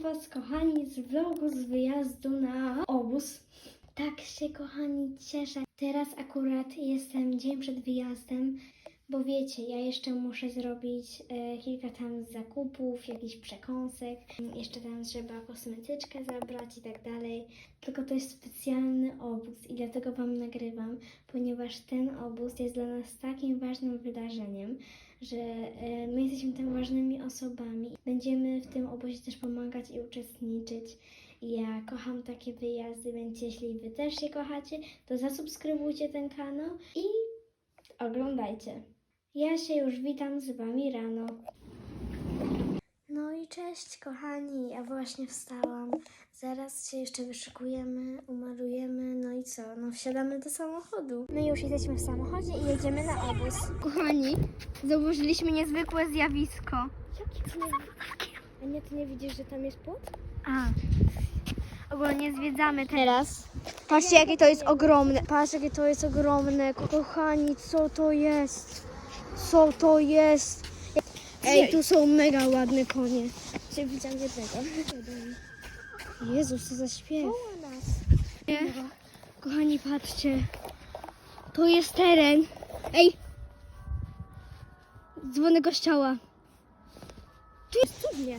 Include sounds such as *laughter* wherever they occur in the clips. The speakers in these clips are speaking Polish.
Was, kochani, z vlogu z wyjazdu na obóz. Tak się, kochani, cieszę. Teraz akurat jestem dzień przed wyjazdem, bo wiecie, ja jeszcze muszę zrobić e, kilka tam zakupów, jakichś przekąsek. Jeszcze tam trzeba kosmetyczkę zabrać i tak dalej. Tylko to jest specjalny obóz i dlatego Wam nagrywam, ponieważ ten obóz jest dla nas takim ważnym wydarzeniem, że e, my jesteśmy tam ważnymi osobami. Będziemy w tym obozie też pomagać i uczestniczyć. Ja kocham takie wyjazdy, więc jeśli Wy też je kochacie, to zasubskrybujcie ten kanał i oglądajcie. Ja się już witam z Wami rano. I cześć kochani, ja właśnie wstałam. Zaraz się jeszcze wyszykujemy, umarujemy, no i co? No wsiadamy do samochodu. My już jesteśmy w samochodzie i jedziemy na obóz. Kochani, zauważyliśmy niezwykłe zjawisko. Jakie to A nie, ty nie widzisz, że tam jest płot? A. Ogólnie zwiedzamy teraz. Patrzcie, jakie to jest ogromne. Patrz, jakie to jest ogromne. Kochani, co to jest? Co to jest? Ej, tu są mega ładne konie. Czy widziałam jednego? Jezus, co za śpiew. Nie? Kochani, patrzcie. To jest teren. Ej! Dzwony kościoła. Tu jest cudnie.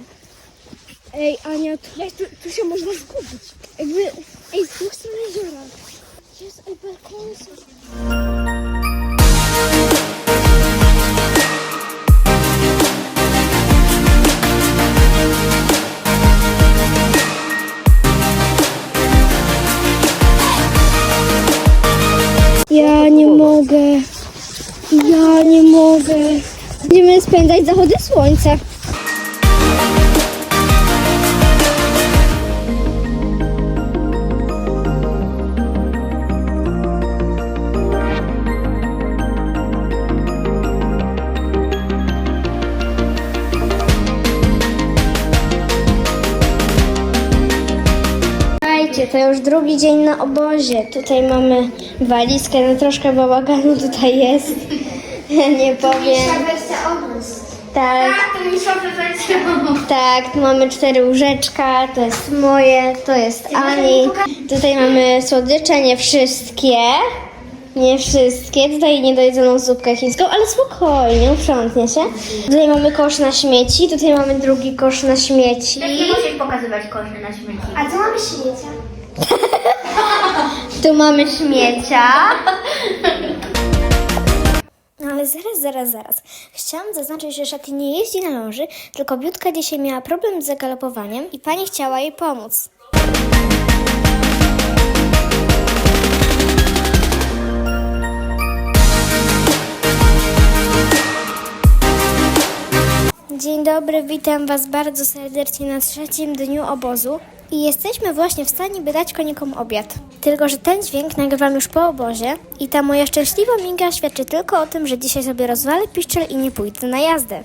Ej, Ania, tu, Tu, tu się można zgubić. jakby... Ej, z dwóch stron jeziora. Jest, ej, balkony są. Mogę. Będziemy spędzać zachody słońca. To już drugi dzień na obozie. Tutaj mamy walizkę, no troszkę bałaganu tutaj jest. *laughs* Nie powiem. wersja. Tak, to mi wersja obóz. tak, tu mamy cztery łóżeczka, to jest moje, to jest Ani. Tutaj mamy słodycze, nie wszystkie. Nie wszystkie. Tutaj niedojedzoną zupkę chińską, ale spokojnie, uprzątnie się. Tutaj mamy kosz na śmieci, tutaj mamy drugi kosz na śmieci. Nie musisz pokazywać koszy na śmieci. A co mamy śmiecia? *laughs* Tu mamy śmiecia. *laughs* Ale zaraz, zaraz, zaraz. Chciałam zaznaczyć, że Szati nie jeździ na ląży, tylko Biutka dzisiaj miała problem z zagalopowaniem i pani chciała jej pomóc. dobry, witam Was bardzo serdecznie na trzecim dniu obozu i jesteśmy właśnie w stanie by dać konikom obiad. Tylko, że ten dźwięk nagrywam już po obozie i ta moja szczęśliwa minga świadczy tylko o tym, że dzisiaj sobie rozwalę piszczel i nie pójdę na jazdę.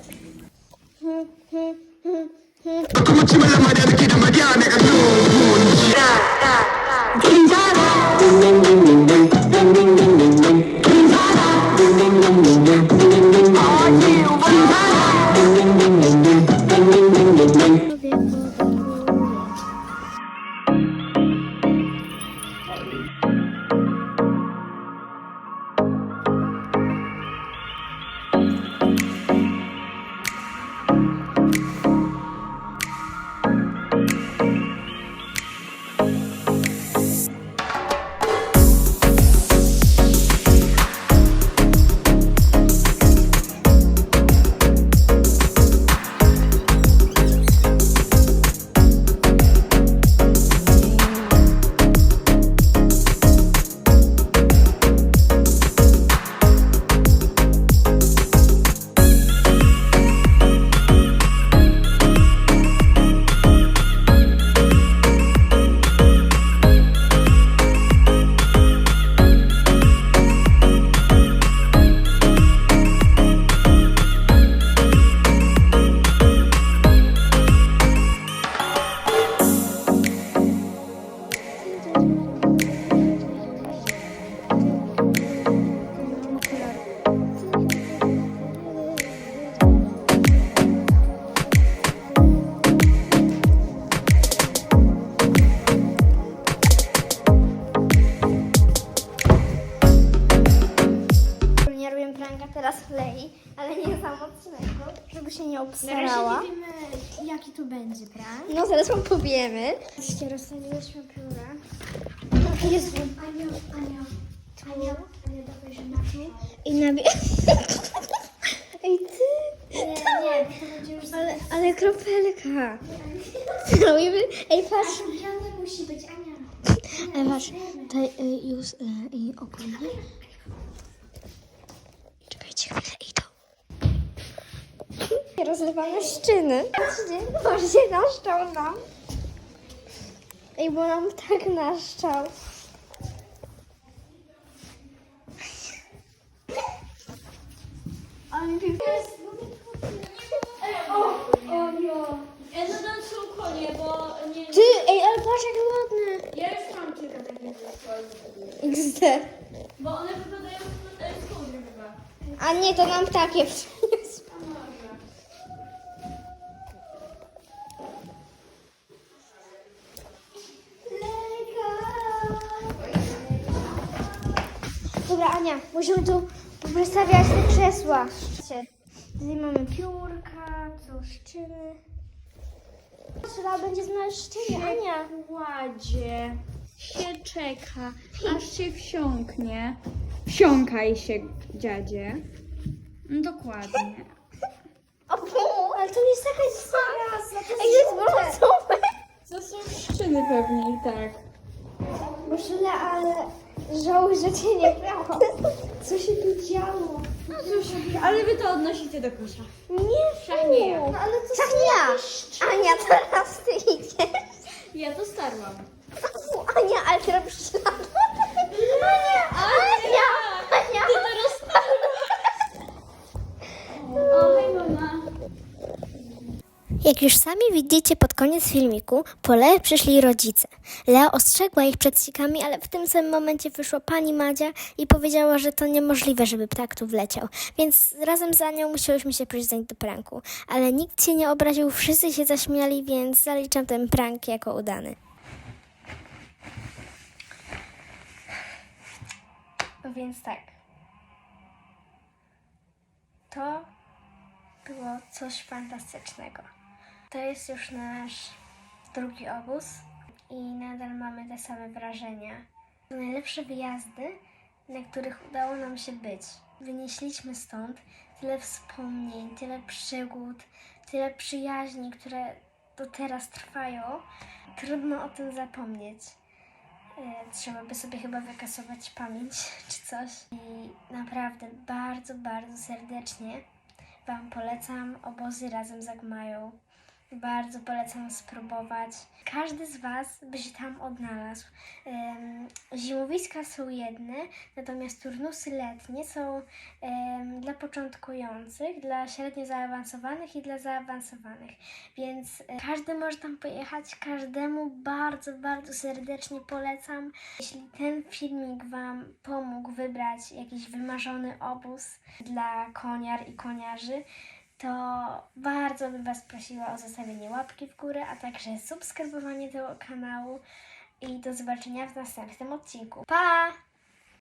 Nie Na obstarała. razie nie wiemy, jaki to będzie, prawda? No zaraz wam powiemy. Patrzcie, rozstawiłyśmy pióra. Jezu. Ania, Ania, tu, Ania, Ania, dawaj, że na tu. I nabie... *laughs* Ej ty! Nie, nie, to będzie już Ale, ale kropelka. Robimy... *laughs* Ej patrz. Białe musi być, Ania. Ej patrz. Tutaj y, już y, i ogólnie. Czekajcie chwilę, idą. Rozlewamy szczyny. Patrzcie, patrzcie, naszczał nam. Ej, bo nam tak naszczał. Ja dodam bo nie... Ty, ej, ale patrz jak ładne. Ja już mam kilka takich zespołów. XD. Bo one wypadają z skóry chyba. A nie, to nam takie przyniósł. Dobra, Ania, musimy tu poprestawiać te krzesła. Tutaj mamy piórka, co szczyny. Trzeba będzie znaleźć szczyny, Ania. Kładzie się czeka, aż się wsiąknie. Wsiąkaj się, dziadzie. No Dokładnie. *laughs* O, fu, ale to nie jest jakaś zaraza. Ej, to jest brązowe. To są szczyny pewnie i tak. Boże, ale żałuję, że cię nie brało. Co się tu działo? No cóż, ale wy to odnosicie do kosza. Nie, Wszak nie ja. No ale to ja. Ania, teraz ty idziesz. Ja to starłam. Ania, ale ty robisz ślad. Ania, Ania, Ania. Ty to roztarłaś. O, hej mama. Jak już sami widzicie pod koniec filmiku, po Leę przyszli rodzice. Lea ostrzegła ich przed sikami, ale w tym samym momencie wyszła pani Madzia i powiedziała, że to niemożliwe, żeby ptak tu wleciał. Więc razem za nią musiałyśmy się przyznać do pranku. Ale nikt się nie obraził, wszyscy się zaśmiali, więc zaliczam ten prank jako udany. No więc tak. To było coś fantastycznego. To jest już nasz drugi obóz i nadal mamy te same wrażenia. To najlepsze wyjazdy, na których udało nam się być. Wynieśliśmy stąd tyle wspomnień, tyle przygód, tyle przyjaźni, które do teraz trwają. Trudno o tym zapomnieć. E, Trzeba by sobie chyba wykasować pamięć *laughs* czy coś. I naprawdę bardzo, bardzo serdecznie Wam polecam obozy razem z Agmają. Bardzo polecam spróbować. Każdy z Was by się tam odnalazł. Zimowiska są jedne, natomiast turnusy letnie są dla początkujących, dla średnio zaawansowanych i dla zaawansowanych. Więc e, każdy może tam pojechać, każdemu bardzo, bardzo serdecznie polecam. Jeśli ten filmik Wam pomógł wybrać jakiś wymarzony obóz dla koniar i koniarzy, to bardzo bym Was prosiła o zostawienie łapki w górę, a także subskrybowanie tego kanału i do zobaczenia w następnym odcinku. Pa!